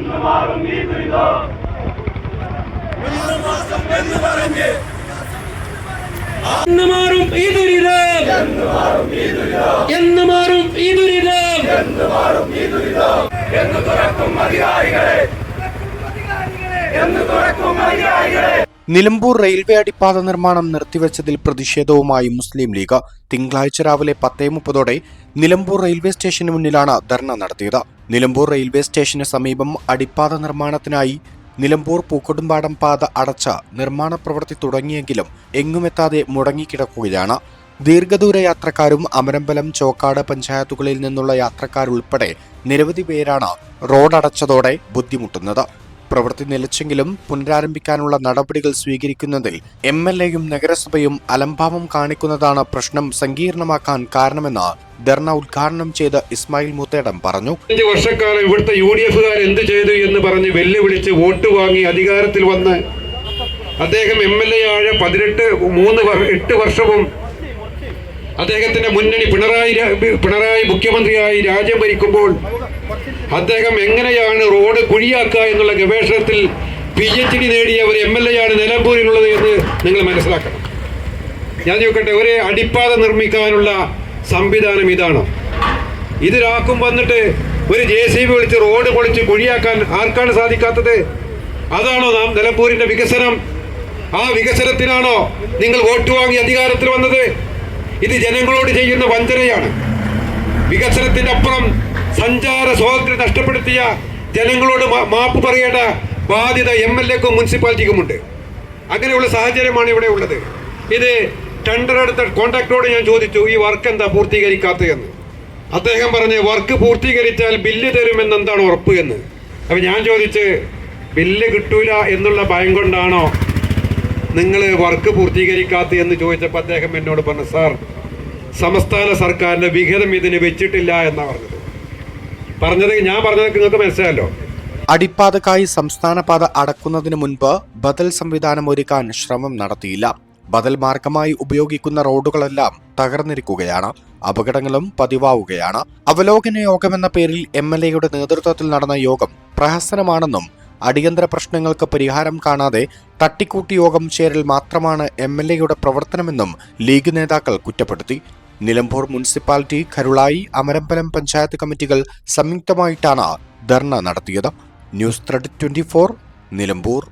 എന്ന് മാറും ഈ ദുരിതം. എന്ന് മാറും ഈ ദുരിതം. നിലമ്പൂർ റെയിൽവേ അടിപ്പാത നിർമ്മാണം നിർത്തിവെച്ചതിൽ പ്രതിഷേധവുമായി മുസ്ലിം ലീഗ്. തിങ്കളാഴ്ച രാവിലെ പത്തേ മുപ്പതോടെ നിലമ്പൂർ റെയിൽവേ സ്റ്റേഷന് മുന്നിലാണ് ധർണ നടത്തിയത്. നിലമ്പൂർ റെയിൽവേ സ്റ്റേഷന് സമീപം അടിപ്പാത നിർമ്മാണത്തിനായി നിലമ്പൂർ പൂക്കൊടുമ്പാടം പാത അടച്ച നിർമ്മാണ പ്രവൃത്തി തുടങ്ങിയെങ്കിലും എങ്ങുമെത്താതെ മുടങ്ങിക്കിടക്കുകയാണ്. ദീർഘദൂര യാത്രക്കാരും അമരമ്പലം ചോക്കാട് പഞ്ചായത്തുകളിൽ നിന്നുള്ള യാത്രക്കാരുൾപ്പെടെ നിരവധി പേരാണ് റോഡടച്ചതോടെ ബുദ്ധിമുട്ടുന്നത്. പ്രവൃത്തി നിലച്ചെങ്കിലും പുനരാരംഭിക്കാനുള്ള നടപടികൾ സ്വീകരിക്കുന്നതിൽ എം എൽ എയും നഗരസഭയും അലംഭാവം കാണിക്കുന്നതാണ് പ്രശ്നം സങ്കീർണമാക്കാൻ കാരണമെന്ന് ധർണ ഉദ്ഘാടനം ചെയ്ത ഇസ്മായിൽ മുത്തേടം പറഞ്ഞു. അഞ്ച് വർഷക്കാലം ഇവിടുത്തെ യു ഡി എഫുകാർ എന്ത് ചെയ്തു എന്ന് പറഞ്ഞ് വെല്ലുവിളിച്ച് വോട്ട് വാങ്ങി അധികാരത്തിൽ വന്ന് അദ്ദേഹം എം എൽ എ ആയ പതിനെട്ട് മൂന്ന് എട്ട് വർഷവും അദ്ദേഹത്തിന്റെ മുന്നണി പിണറായി പിണറായി മുഖ്യമന്ത്രിയായി രാജ്യം ഭരിക്കുമ്പോൾ അദ്ദേഹം എങ്ങനെയാണ് റോഡ് കുഴിയാക്കുക എന്നുള്ള ഗവേഷണത്തിൽ പി എച്ച് ഡി നേടിയ ഒരു എം എൽ എ ആണ് നിലമ്പൂരിലുള്ളത് എന്ന് നിങ്ങൾ മനസ്സിലാക്കണം. ഞാൻ നോക്കട്ടെ ഒരേ അടിപ്പാത നിർമ്മിക്കാനുള്ള സംവിധാനം ഇതാണ്? ഇതിലാക്കും വന്നിട്ട് ഒരു ജെ സി ബി വിളിച്ച് റോഡ് പൊളിച്ച് കുഴിയാക്കാൻ ആർക്കാണ് സാധിക്കാത്തത്? അതാണോ നാം നിലമ്പൂരിന്റെ വികസനം? ആ വികസനത്തിനാണോ നിങ്ങൾ വോട്ട് വാങ്ങി അധികാരത്തിൽ വന്നത്? ഇത് ജനങ്ങളോട് ചെയ്യുന്ന വഞ്ചനയാണ്. വികസനത്തിന്റെ അപ്പുറം സഞ്ചാര സ്വാതന്ത്ര്യം നഷ്ടപ്പെടുത്തിയ ജനങ്ങളോട് മാപ്പ് പറയേണ്ട ബാധ്യത എം എൽ എക്കും മുനിസിപ്പാലിറ്റിക്കുമുണ്ട്. അങ്ങനെയുള്ള സാഹചര്യമാണ് ഇവിടെ ഉള്ളത്. ഇത് ടെൻഡർ എടുത്ത കോൺട്രാക്ടറോട് ഞാൻ ചോദിച്ചു ഈ വർക്ക് എന്താ പൂർത്തീകരിക്കാത്തതെന്ന്? അദ്ദേഹം പറഞ്ഞ് വർക്ക് പൂർത്തീകരിച്ചാൽ ബില്ല് തരുമെന്ന് എന്താണ് ഉറപ്പ്? എന്ന്. അപ്പം ഞാൻ ചോദിച്ച് ബില്ല് കിട്ടൂല എന്നുള്ള ഭയം കൊണ്ടാണോ നിങ്ങൾ വർക്ക് പൂർത്തീകരിക്കാത്ത എന്ന് ചോദിച്ചപ്പോൾ അദ്ദേഹം എന്നോട് പറഞ്ഞു സാർ സംസ്ഥാന സർക്കാരിന്റെ വിഹിതം ഇതിന് വെച്ചിട്ടില്ല എന്നാണ് പറഞ്ഞത്. പറഞ്ഞത് ഞാൻ പറഞ്ഞത് നിങ്ങൾക്ക് മനസ്സിലായല്ലോ. അടിപ്പാതക്കായി സംസ്ഥാന പാത അടക്കുന്നതിന് മുൻപ് ബദൽ സംവിധാനം ഒരുക്കാൻ ശ്രമം നടത്തിയില്ല. ബദൽ മാർഗമായി ഉപയോഗിക്കുന്ന റോഡുകളെല്ലാം തകർന്നിരിക്കുകയാണ്. അപകടങ്ങളും പതിവാവുകയാണ്. അവലോകന യോഗമെന്ന പേരിൽ എം എൽ എയുടെ നേതൃത്വത്തിൽ നടന്ന യോഗം പ്രഹസനമാണെന്നും അടിയന്തര പ്രശ്നങ്ങൾക്ക് പരിഹാരം കാണാതെ തട്ടിക്കൂട്ടി യോഗം ചേരൽ മാത്രമാണ് എം എൽ എയുടെ പ്രവർത്തനമെന്നും ലീഗ് നേതാക്കൾ കുറ്റപ്പെടുത്തി. നിലമ്പൂർ മുനിസിപ്പാലിറ്റി കരുളായി അമരമ്പലം പഞ്ചായത്ത് കമ്മിറ്റികൾ സംയുക്തമായിട്ടാണ് ധർണ നടത്തിയത്. News thread twenty Nilambur.